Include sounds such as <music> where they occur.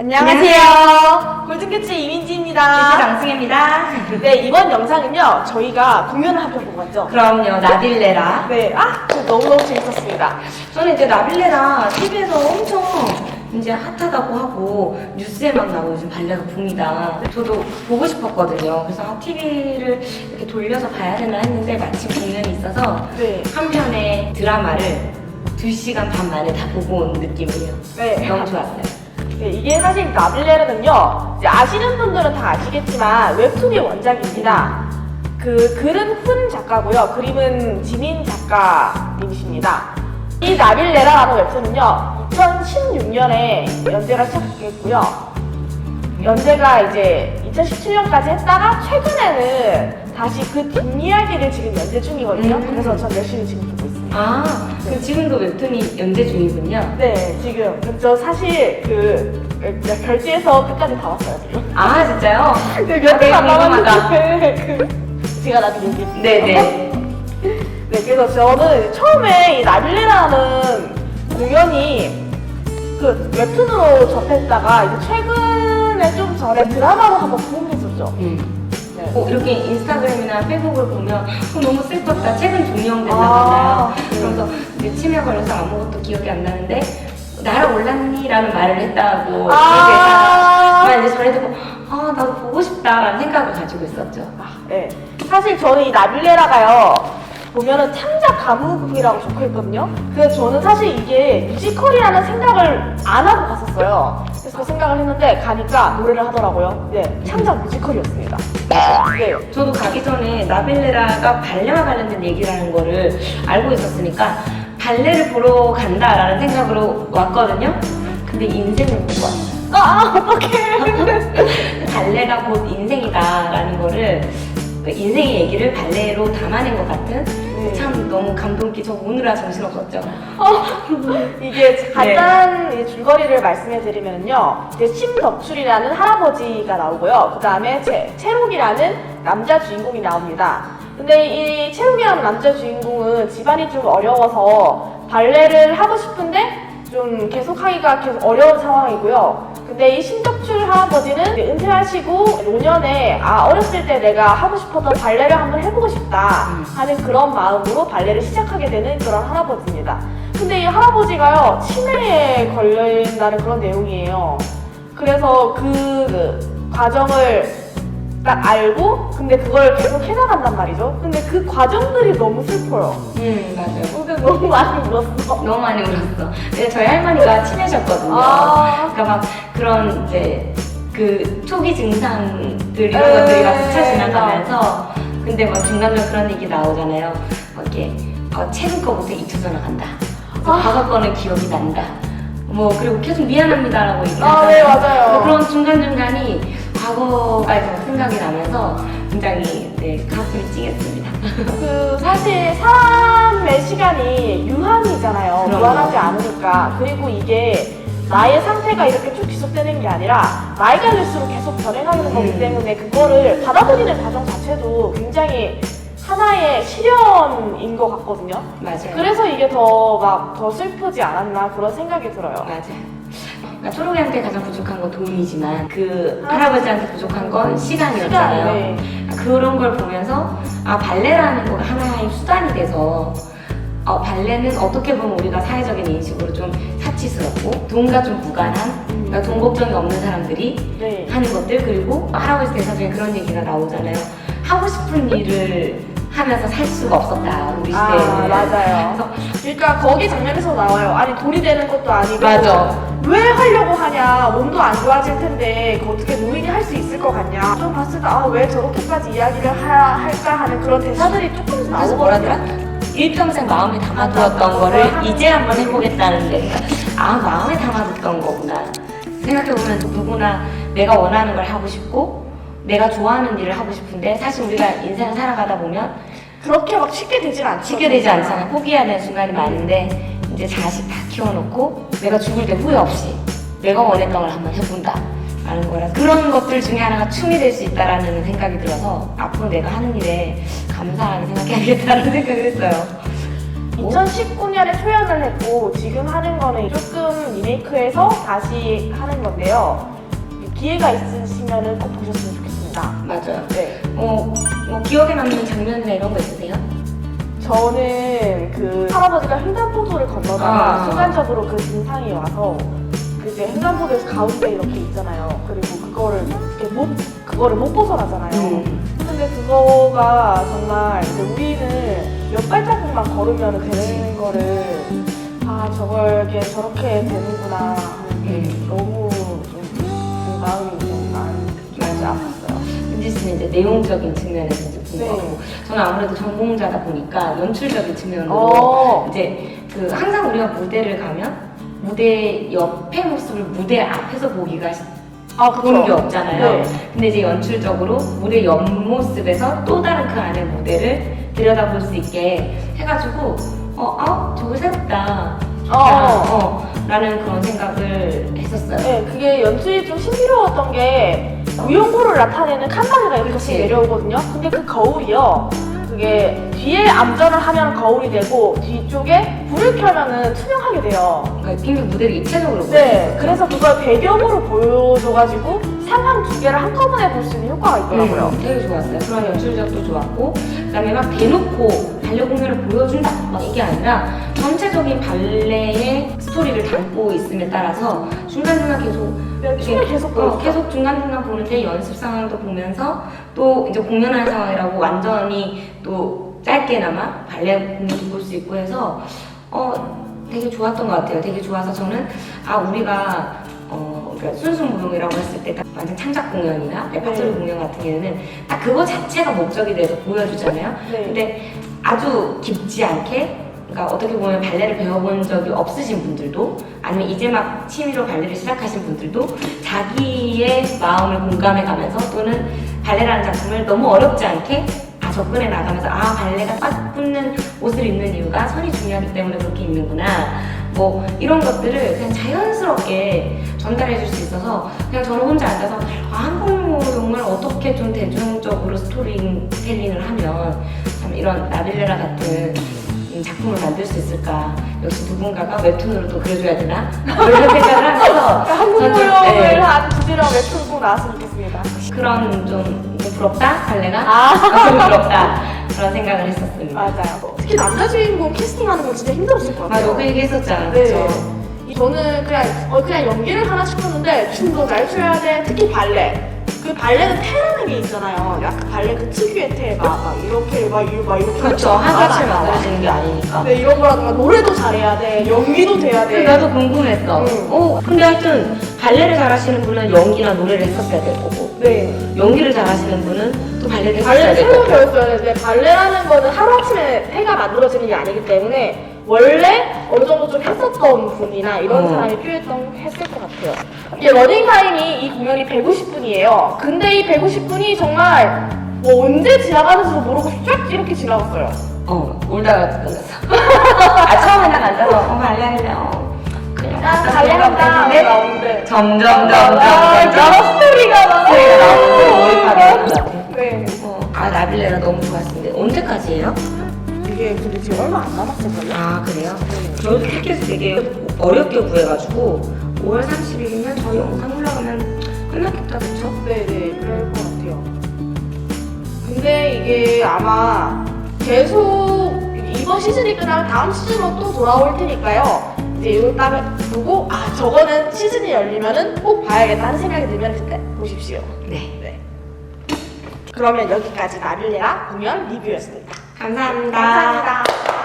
안녕하세요. 골든캐치 이민지입니다. 장승입니다. 네, 이번 영상은요, 저희가 공연을 한편 보고 왔죠? 그럼요, 나빌레라. 네, 아, 저 너무너무 재밌었습니다. 저는 이제 나빌레라 TV에서 엄청 이제 핫하다고 하고 뉴스에만 나오고 요즘 발레가 붐이다. 저도 보고 싶었거든요. 그래서 TV를 이렇게 돌려서 봐야 되나 했는데 마침 공연이 있어서 네. 한 편의 드라마를 2시간 반 만에 다 보고 온 느낌이에요. 네. 너무 좋았어요. 네, 이게 사실 나빌레르는요, 아시는 분들은 다 아시겠지만, 웹툰이 원작입니다. 그, 글은 훈 작가고요, 그림은 지민 작가님이십니다. 이 나빌레라라는 웹툰은요, 2016년에 연재가 시작했고요. 연재가 이제 2017년까지 했다가 최근에는 다시 그 뒷이야기를 지금 연재 중이거든요. 음. 그래서 전 열심히 지금 보고 있습니다. 아, 그 지금도 웹툰이 연재 중이군요. 네, 지금 저 사실 그 결제해서 끝까지 다 왔어요 지금. 아, 진짜요? 네, 몇 아, 개가 되게 궁금하다. 남았는데 그 제가 나중에 얘기해드릴게요. 네네. 네, 그래서 저는 처음에 이 나빌레라는 공연이 그 웹툰으로 접했다가 이제 최근에 좀 전에 드라마로 한번 부흥했었죠. 음. 네. 어, 이렇게 인스타그램이나 페이북을 보면 어, 너무 슬펐다. 최근 종영됐나 아, 봐요. 네. 그래서 이제 치매 걸려서 아무것도 기억이 안 나는데 날아올랐니? 라는 말을 했다고 아. 얘기해서 이제 전에 듣고 아 나도 보고 싶다라는 생각을 가지고 있었죠. 네. 사실 저는 이 나빌레라가요, 보면은 창작 가무국이라고 적혀 있거든요. 그래서 저는 사실 이게 뮤지컬이라는 생각을 안 하고 갔었어요. 그래서 그 생각을 했는데 가니까 노래를 하더라고요. 네. 창작 뮤지컬이었습니다. 네. 저도 가기 전에 나빌레라가 발레와 관련된 얘기라는 거를 알고 있었으니까 발레를 보러 간다라는 생각으로 왔거든요. 근데 인생을 보고 왔어요. 아, 어떡해. <laughs> 발레가 곧 인생이다라는 거를 그 인생의 얘기를 발레로 담아낸 것 같은 네. 참 너무 감동 끼쳐 오느라 정신없었죠. <laughs> 이게 간단한 이 줄거리를 말씀해 드리면요. 이제 심덕출이라는 할아버지가 나오고요. 그 다음에 채록이라는 남자 주인공이 나옵니다. 근데 이 채록이라는 남자 주인공은 집안이 좀 어려워서 발레를 하고 싶은데 좀 계속하기가 계속 어려운 상황이고요. 근데 이 심덕출 할아버지는 은퇴하시고 노년에 아 어렸을 때 내가 하고 싶었던 발레를 한번 해보고 싶다 음. 하는 그런 마음으로 발레를 시작하게 되는 그런 할아버지입니다. 근데 이 할아버지가요 치매에 걸린다는 그런 내용이에요. 그래서 그 과정을 딱 알고 근데 그걸 계속 해나간단 말이죠. 근데 그 과정들이 너무 슬퍼요. 음 맞아요. 근데 <laughs> 너무 많이 울었어. 너무 많이 울었어. 근데 저희 할머니가 치매셨거든요. 아. 그러니까 막 그런 이제 그 초기 증상들 이런 에이. 것들이 막 스쳐 지나가면서 근데 막 중간중간 그런 얘기 나오잖아요. 막 이렇게 어, 최근 거부터 잊혀져 나간다. 아. 과거 거는 기억이 난다. 뭐 그리고 계속 미안합니다라고 아, 얘기하잖아요. 네, 맞아요. 근데 그런 중간 중간이 과거가 막 생각이 나면서 굉장히 네 가슴이 찡했습니다. 그 사실 사람의 시간이 유한이잖아요. 그럼요. 무한하지 않으니까. 그리고 이게 나의 상태가 이렇게 쭉 지속되는 게 아니라 나이가 들수록 계속 변해가는 거기 음. 때문에 그거를 받아들이는 과정 자체도 굉장히 하나의 시련인 것 같거든요. 맞아요. 그래서 이게 더 막 더 슬프지 않았나 그런 생각이 들어요. 맞아요. 그러니까 초록이한테 가장 부족한 건 돈이지만 그 할아버지한테 부족한 건 시간이었잖아요. 시간, 네. 그런 걸 보면서 아 발레라는 거 하나의 수단이 돼서 어, 발레는 어떻게 보면 우리가 사회적인 인식으로 좀 사치스럽고 돈과 좀 무관한 그러니까 돈 걱정이 없는 사람들이 네. 하는 것들 그리고 할아버지 대사 중에 그런 얘기가 나오잖아요. 하고 싶은 일을 하면서 살 수가 없었다 우리 아, 시대에는. 맞아요. 그러니까 거기 장면에서 나와요. 아니 돈이 되는 것도 아니고 맞아. 왜 하려고 하냐? 몸도 안 좋아질 텐데 그 어떻게 노인이 할 수 있을 것 같냐? 좀 봤을 때 아 왜 저렇게까지 이야기를 하, 할까 하는 그런 대사들이 조금씩 그래서 나오거든요. 뭐라더라? 일평생 마음에 담아두었던 거를 이제 한번 해보겠다는데 아 마음에 담아뒀던 거구나 생각해보면 누구나 내가 원하는 걸 하고 싶고 내가 좋아하는 일을 하고 싶은데 사실 우리가 인생을 살아가다 보면 그렇게 막 쉽게 되진 않죠. 쉽게 되지 않잖아 포기해야 되는 순간이 많은데 이제 자식 다 키워놓고 내가 죽을 때 후회 없이 내가 원했던 걸 한번 해본다 라는 거라 그런 것들 중에 하나가 춤이 될 수 있다라는 생각이 들어서 앞으로 내가 하는 일에 감사하게 생각해야겠다는 <laughs> 생각을 했어요 2019년에 초연을 했고 지금 하는 거는 조금 리메이크해서 다시 하는 건데요. 기회가 있으시면 꼭 보셨으면 좋겠 습니다. 맞아요. 네. 어, 뭐 기억에 남는 장면이나 이런 거 있으세요? 저는 그 할아버지가 횡단보도를 건너다가 아. 순간적으로 그 진상이 와서 그 이제 횡단보도에서 가운데 이렇게 있잖아요. 그리고 그거를 이렇게 못 그거를 못 벗어나잖아요. 음. 근데 그거가 정말 이제 우리는 몇 발자국만 걸으면 되는 거를 아 저게 저렇게 되는구나 하는 게 음. 너무 은지 씨는 이제 내용적인 측면에서 이제 본 네. 거고 저는 아무래도 전공자다 보니까 연출적인 측면으로 어. 이제 그 항상 우리가 무대를 가면 무대 옆의 모습을 무대 앞에서 보기가 시- 아 보는 게 없잖아요. 네. 근데 이제 연출적으로 무대 옆 모습에서 또 다른 그 안의 무대를 들여다볼 수 있게 해가지고 어, 어, 저거 새롭다. 어. 어, 라는 그런 생각을 했었어요. 네, 그게 연출이 좀 신비로웠던 게 무용고를 나타내는 칸막이가 이렇게 그치. 내려오거든요. 근데 그 거울이요. 그게 뒤에 암전을 하면 거울이 되고 뒤쪽에 불을 켜면은 투명하게 돼요. 그러니까 굉장히 무대를 입체적으로 네, 그래서 그걸 배경으로 보여줘가지고 상황 두 개를 한꺼번에 볼 수 있는 효과가 있더라고요. 음, 되게 좋았어요. 그런 연출력도 좋았고, 그다음에 막 대놓고 발레 공연을 보여준다 막 이게 아니라 전체적인 발레의 스토리를 담고 있음에 따라서 중간 중간 계속 네, 춤을 계속 어. 계속 중간 중간 보는데 연습 상황도 보면서 또 이제 공연하는 상황이라고 완전히 또 짧게나마 발레 공연도 볼 수 있고 해서 어 되게 좋았던 것 같아요. 되게 좋아서 저는 아 우리가 어 그러니까 순수무용이라고 했을 때 딱 완전 창작 공연이나 레파토리 네. 공연 같은 경우는 딱 그거 자체가 목적이 돼서 보여주잖아요. 네. 근데 아주 깊지 않게 그러니까 어떻게 보면 발레를 배워본 적이 없으신 분들도 아니면 이제 막 취미로 발레를 시작하신 분들도 자기의 마음을 공감해 가면서 또는 발레라는 작품을 너무 어렵지 않게 아, 접근해 나가면서 아 발레가 딱 붙는 옷을 입는 이유가 손이 중요하기 때문에 그렇게 입는구나. 뭐 이런 것들을 그냥 자연스럽게 전달해 줄 수 있어서 그냥 저는 혼자 앉아서 아, 한국무용을 어떻게 좀 대중적으로 스토리텔링을 하면 참 이런 나빌레라 같은 음, 작품을 만들 수 있을까 역시 누군가가 웹툰으로도 그려줘야 되나 그런 생각을 하면서 한국 저는 좀, 무용을 네, 한 주제로 웹툰 꼭 나왔으면 좋겠습니다. 그런 좀 부럽다 발레가 아. 좀 부럽다 그런 생각을 했었습니다. 맞아요. 특히 남자 주인공 캐스팅하는 건 진짜 힘들었을 것 같아요. 맞아, 그 얘기 했었잖아. 네. 그쵸? 이- 저는 그냥 어, 그냥 연기를 하나 싶었는데 춤도 잘 춰야 돼. 특히 발레. 그 발레는 태라는 게 있잖아요. 약간 발레 그 특유의 태, 막, 막 이렇게 막, 이렇게 막 이렇게. 그렇죠. 한 가지를 만들어지는 게 아니니까. 네, 이런 거라든가 노래도 잘해야 돼. 연기도 돼야 돼. 근데 나도 궁금했어. 응. 어, 근데 하여튼 발레를 잘하시는 분은 연기나 노래를 했었어야 될 거고 네. 연기를 잘하시는 분은 또 발레를 했었어야 발레를 될 새로 거고. 배웠어야 되는데 발레라는 거는 하루아침에 태가 만들어지는 게 아니기 때문에 원래 어느 정도 좀 했었던 분이나 이런 어. 사람이 필요했던 했을 것 같아요. 이게 러닝 타임이 이 공연이 150분이에요. 근데 이 150분이 정말 뭐 언제 지나가는지도 모르고 쫙 이렇게 지나갔어요. 어, 울다가 끝났어. 아, 처음에 딱 앉아서 어. 어. 그냥 아, 발레한다. 했는데 나오는데. 점점 점점 아, 점점 여러 스토리가 스토리가 나오고. 몰입하게. 네. 어, 아, 나빌레라 너무 좋았는데 언제까지예요? 이게 근데 지금 얼마 안 남았을걸요? 아 그래요? 저희 티켓을 되게 어렵게 구해가지고 5월 30일이면 저희 영상 올라가면 끝났겠다 그쵸? 네네 그럴 것 같아요. 근데 이게 아마 계속 이번 시즌이 끝나면 다음 시즌으로 또 돌아올 테니까요. 이제 이걸 딱 보고 아 저거는 시즌이 열리면은 꼭 봐야겠다 하는 생각이 들면 그때 보십시오. 네 네. 그러면 여기까지 나빌레라 공연 리뷰였습니다. 감사합니다 감사합니다.